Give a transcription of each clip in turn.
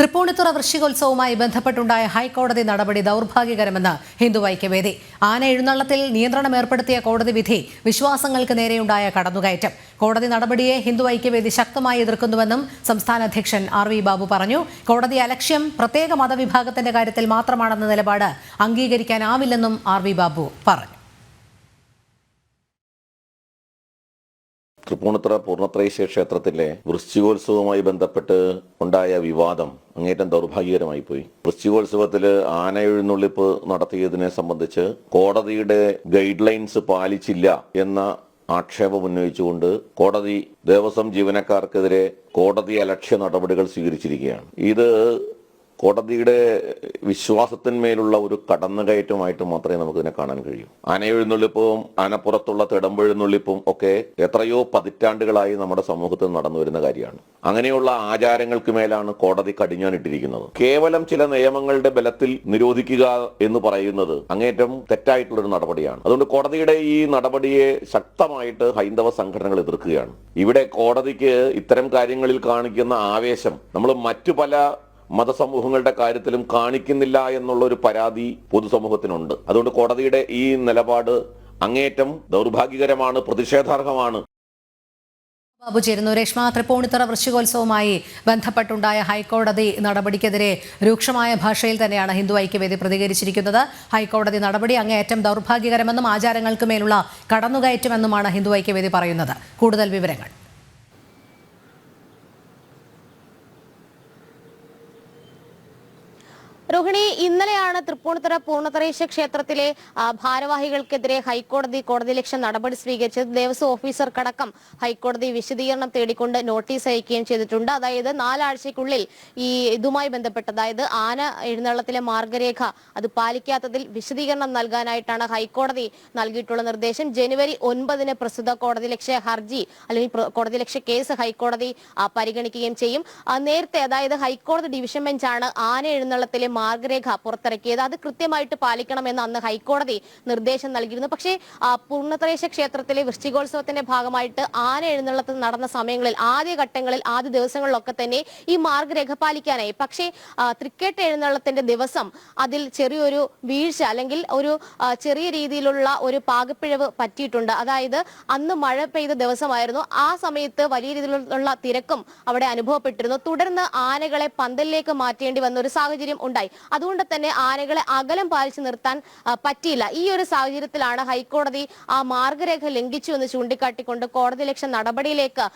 തൃപ്പൂണിത്തുറ വൃശ്ചികോത്സവവുമായി ബന്ധപ്പെട്ടുണ്ടായ ഹൈക്കോടതി നടപടി ദൗർഭാഗ്യകരമെന്ന് ഹിന്ദു ഐക്യവേദി ആന എഴുന്നള്ളത്തിൽ നിയന്ത്രണം ഏർപ്പെടുത്തിയ കോടതി വിധി വിശ്വാസങ്ങൾക്ക് നേരെയുണ്ടായ കടന്നുകയറ്റം. കോടതി നടപടിയെ ഹിന്ദു ഐക്യവേദി ശക്തമായി എതിർക്കുന്നുവെന്നും സംസ്ഥാന അധ്യക്ഷൻ ആർ വി ബാബു പറഞ്ഞു. കോടതി അലക്ഷ്യം പ്രത്യേക മതവിഭാഗത്തിന്റെ കാര്യത്തിൽ മാത്രമാണെന്ന നിലപാട് അംഗീകരിക്കാനാവില്ലെന്നും ആർ വി ബാബു പറഞ്ഞു. തൃപ്പൂണിത്തുറ പൂർണത്രയീശ ക്ഷേത്രത്തിലെ വൃശ്ചികോത്സവവുമായി ബന്ധപ്പെട്ട് ഉണ്ടായ വിവാദം അങ്ങേറ്റം ദൗർഭാഗ്യകരമായി പോയി. വൃശ്ചികോത്സവത്തിൽ ആന എഴുന്നള്ളിപ്പ് നടത്തിയതിനെ സംബന്ധിച്ച് കോടതിയുടെ ഗൈഡ് ലൈൻസ് പാലിച്ചില്ല എന്ന ആക്ഷേപം ഉന്നയിച്ചുകൊണ്ട് കോടതി ദേവസ്വം ജീവനക്കാർക്കെതിരെ കോടതി അലക്ഷ്യ നടപടികൾ സ്വീകരിച്ചിരിക്കുകയാണ്. ഇത് കോടതിയുടെ വിശ്വാസത്തിന്മേലുള്ള ഒരു കടന്നുകയറ്റമായിട്ട് മാത്രമേ നമുക്കിതിനെ കാണാൻ കഴിയൂ. ആനയെഴുന്നള്ളിപ്പും ആനപ്പുറത്തുള്ള തിടമ്പെഴുന്നള്ളിപ്പും ഒക്കെ എത്രയോ പതിറ്റാണ്ടുകളായി നമ്മുടെ സമൂഹത്തിൽ നടന്നു വരുന്ന കാര്യമാണ്. അങ്ങനെയുള്ള ആചാരങ്ങൾക്ക് മേലാണ് കോടതി കടിഞ്ഞാനിട്ടിരിക്കുന്നത് കേവലം ചില നിയമങ്ങളുടെ ബലത്തിൽ നിരോധിക്കുക എന്ന് പറയുന്നത് അങ്ങേറ്റം തെറ്റായിട്ടുള്ളൊരു നടപടിയാണ്. അതുകൊണ്ട് കോടതിയുടെ ഈ നടപടിയെ ശക്തമായിട്ട് ഹൈന്ദവ സംഘടനകൾ എതിർക്കുകയാണ്. ഇവിടെ കോടതിക്ക് ഇത്തരം കാര്യങ്ങളിൽ കാണിക്കുന്ന ആവേശം നമ്മൾ മറ്റു പല മതസമൂഹങ്ങളുടെ കാര്യത്തിലും കാണിക്കുന്നില്ല എന്നുള്ള ഒരു പരാതി പൊതുസമൂഹത്തിനുണ്ട്. അതുകൊണ്ട് കോടതിയുടെ ഈ നിലപാട് അങ്ങേറ്റം ദൗർഭാഗ്യകരമാണ് പ്രതിഷേധാർഹമാണ്. ബാബു ചേരുന്നു. രേഷ്മ തൃപ്പൂണിത്തുറ വൃശ്ചികോത്സവവുമായി ബന്ധപ്പെട്ടുണ്ടായ ഹൈക്കോടതി നടപടിക്കെതിരെ രൂക്ഷമായ ഭാഷയിൽ തന്നെയാണ് ഹിന്ദു ഐക്യവേദി പ്രതികരിച്ചിരിക്കുന്നത്. ഹൈക്കോടതി നടപടി അങ്ങേയറ്റം ദൗർഭാഗ്യകരമെന്നും ആചാരങ്ങൾക്ക് മേലുള്ള കടന്നുകയറ്റമെന്നുമാണ് ഹിന്ദു ഐക്യവേദി പറയുന്നത്. കൂടുതൽ വിവരങ്ങൾ. രോഹിണി ഇന്നലെയാണ് തൃപ്പൂണിത്തുറ പൂർണത്രേശ്യ ക്ഷേത്രത്തിലെ ഭാരവാഹികൾക്കെതിരെ ഹൈക്കോടതി കോടതി ലക്ഷ്യ നടപടി സ്വീകരിച്ചത് ദേവസ്വം ഓഫീസർക്കടക്കം ഹൈക്കോടതി വിശദീകരണം തേടിക്കൊണ്ട് നോട്ടീസ് അയക്കുകയും ചെയ്തിട്ടുണ്ട്. അതായത് നാലാഴ്ചയ്ക്കുള്ളിൽ ഈ ഇതുമായി ബന്ധപ്പെട്ട് അതായത് ആന എഴുന്നള്ളത്തിലെ മാർഗരേഖ അത് പാലിക്കാത്തതിൽ വിശദീകരണം നൽകാനായിട്ടാണ് ഹൈക്കോടതി നൽകിയിട്ടുള്ള നിർദ്ദേശം. ജനുവരി ഒൻപതിന് പ്രസ്തുത കോടതി ലക്ഷ്യ ഹർജി അല്ലെങ്കിൽ കോടതി ലക്ഷ്യ കേസ് ഹൈക്കോടതി പരിഗണിക്കുകയും ചെയ്യും. നേരത്തെ അതായത് ഹൈക്കോടതി ഡിവിഷൻ ബെഞ്ചാണ് ആന എഴുന്നള്ളത്തിലെ മാർഗരേഖ പുറത്തിറക്കിയത്. അത് കൃത്യമായിട്ട് പാലിക്കണമെന്ന് അന്ന് ഹൈക്കോടതി നിർദ്ദേശം നൽകിയിരുന്നു. പക്ഷേ പൂർണത്രേശ ക്ഷേത്രത്തിലെ വൃശ്ചികോത്സവത്തിന്റെ ഭാഗമായിട്ട് ആന എഴുന്നള്ളത്ത് നടന്ന സമയങ്ങളിൽ ആദ്യ ഘട്ടങ്ങളിൽ ആദ്യ ദിവസങ്ങളിലൊക്കെ തന്നെ ഈ മാർഗരേഖ പാലിക്കാനായി. പക്ഷേ തൃക്കേട്ട് എഴുന്നള്ളത്തിന്റെ ദിവസം അതിൽ ചെറിയൊരു വീഴ്ച അല്ലെങ്കിൽ ഒരു ചെറിയ രീതിയിലുള്ള ഒരു പാകപ്പിഴവ് പറ്റിയിട്ടുണ്ട്. അതായത് അന്ന് മഴ പെയ്ത ദിവസമായിരുന്നു. ആ സമയത്ത് വലിയ രീതിയിലുള്ള തിരക്കും അവിടെ അനുഭവപ്പെട്ടിരുന്നു. തുടർന്ന് ആനകളെ പന്തലിലേക്ക് മാറ്റേണ്ടി വന്ന ഒരു സാഹചര്യം ഉണ്ടായി. അതുകൊണ്ട് തന്നെ ആനകളെ അകലം പാലിച്ചു നിർത്താൻ പറ്റിയില്ല. ഈ ഒരു സാഹചര്യത്തിലാണ് ഹൈക്കോടതി ആ മാർഗരേഖ ലംഘിച്ചു എന്ന് ചൂണ്ടിക്കാട്ടിക്കൊണ്ട് കോടതി ലക്ഷ്യ നടപടിയിലേക്ക്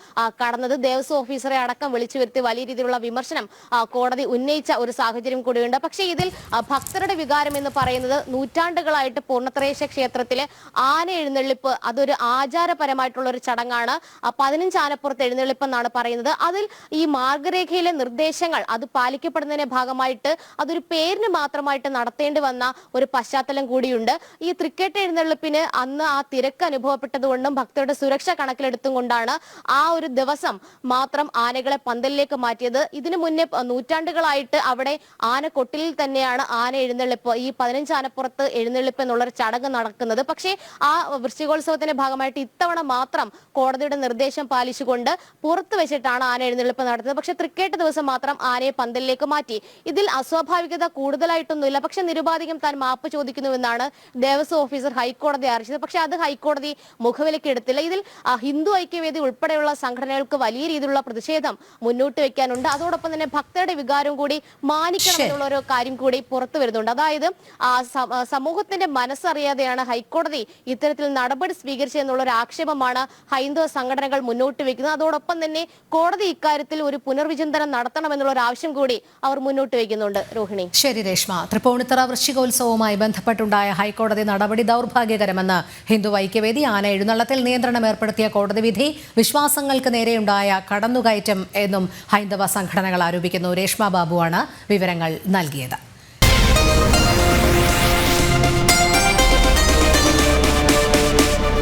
കടന്നത്. ദേവസ്വം ഓഫീസറെ അടക്കം വിളിച്ചു വരുത്തി വലിയ രീതിയിലുള്ള വിമർശനം കോടതി ഉന്നയിച്ച ഒരു സാഹചര്യം കൂടിയുണ്ട്. പക്ഷേ ഇതിൽ ഭക്തരുടെ വികാരം എന്ന് പറയുന്നത് നൂറ്റാണ്ടുകളായിട്ട് പൂർണത്രേശ ക്ഷേത്രത്തിലെ ആന എഴുന്നള്ളിപ്പ് അതൊരു ആചാരപരമായിട്ടുള്ള ഒരു ചടങ്ങാണ്. പതിനഞ്ച് ആനപ്പുറത്ത് എഴുന്നള്ളിപ്പ് എന്നാണ് പറയുന്നത്. അതിൽ ഈ മാർഗരേഖയിലെ നിർദ്ദേശങ്ങൾ അത് പാലിക്കപ്പെടുന്നതിന്റെ ഭാഗമായിട്ട് അതൊരു പേരിന് മാത്രമായിട്ട് നടത്തേണ്ടി വന്ന ഒരു പശ്ചാത്തലം കൂടിയുണ്ട്. ഈ തൃക്കേട്ട് എഴുന്നള്ളിപ്പിന് അന്ന് ആ തിരക്ക് അനുഭവപ്പെട്ടതുകൊണ്ടും ഭക്തരുടെ സുരക്ഷ കണക്കിലെടുത്തുകൊണ്ടാണ് ആ ഒരു ദിവസം മാത്രം ആനകളെ പന്തലിലേക്ക് മാറ്റിയത്. ഇതിനു മുന്നേ നൂറ്റാണ്ടുകളായിട്ട് അവിടെ ആന കൊട്ടിലിൽ തന്നെയാണ് ആന എഴുന്നള്ളിപ്പ് ഈ പതിനഞ്ച് ആനപ്പുറത്ത് എഴുന്നള്ളിപ്പ് എന്നുള്ളൊരു ചടങ്ങ് നടക്കുന്നത്. പക്ഷേ ആ വൃശ്ചികോത്സവത്തിന്റെ ഭാഗമായിട്ട് ഇത്തവണ മാത്രം കോടതിയുടെ നിർദ്ദേശം പാലിച്ചുകൊണ്ട് പുറത്തു വെച്ചിട്ടാണ് ആന എഴുന്നള്ളിപ്പ് നടത്തുന്നത്. പക്ഷേ തൃക്കേട്ട് ദിവസം മാത്രം ആനയെ പന്തലിലേക്ക് മാറ്റി. ഇതിൽ അസ്വാഭാവികത കൂടുതലായിട്ടൊന്നുമില്ല. പക്ഷെ നിരുപാധികം താൻ മാപ്പ് ചോദിക്കുന്നുവെന്നാണ് ദേവസ്വം ഓഫീസർ ഹൈക്കോടതി അറിയിച്ചത് പക്ഷെ അത് ഹൈക്കോടതി മുഖവിലയ്ക്ക് എടുത്തില്ല. ഇതിൽ ഹിന്ദു ഐക്യവേദി ഉൾപ്പെടെയുള്ള സംഘടനകൾക്ക് വലിയ രീതിയിലുള്ള പ്രതിഷേധം മുന്നോട്ട് വെക്കാനുണ്ട്. അതോടൊപ്പം തന്നെ ഭക്തരുടെ വികാരം കൂടി മാനിക്കണം എന്നുള്ള ഒരു കാര്യം കൂടി പുറത്തു വരുന്നുണ്ട്. അതായത് സമൂഹത്തിന്റെ മനസ്സറിയാതെയാണ് ഹൈക്കോടതി ഇത്തരത്തിൽ നടപടി സ്വീകരിച്ചതെന്നുള്ള ഒരു ആക്ഷേപമാണ് ഹൈന്ദവ സംഘടനകൾ മുന്നോട്ട് വെക്കുന്നത്. അതോടൊപ്പം തന്നെ കോടതി ഇക്കാര്യത്തിൽ ഒരു പുനർവിചിന്തനം നടത്തണമെന്നുള്ള ഒരു ആവശ്യം കൂടി അവർ മുന്നോട്ട് വെക്കുന്നുണ്ട്. രോഹിണി. ശരി രേഷ്മ. തൃപ്പൂണിത്തറ വൃശ്ചികോത്സവവുമായി ബന്ധപ്പെട്ടുണ്ടായ ഹൈക്കോടതി നടപടി ദൗർഭാഗ്യകരമെന്ന് ഹിന്ദു ഐക്യവേദി ആന എഴുന്നള്ളത്തിൽ നിയന്ത്രണം ഏർപ്പെടുത്തിയ കോടതി വിധി വിശ്വാസങ്ങൾക്ക് നേരെയുണ്ടായ കടന്നുകയറ്റം എന്നും ഹൈന്ദവ സംഘടനകൾ ആരോപിക്കുന്നു. രേഷ്മ ബാബുവാണ് വിവരങ്ങൾ നൽകിയത്.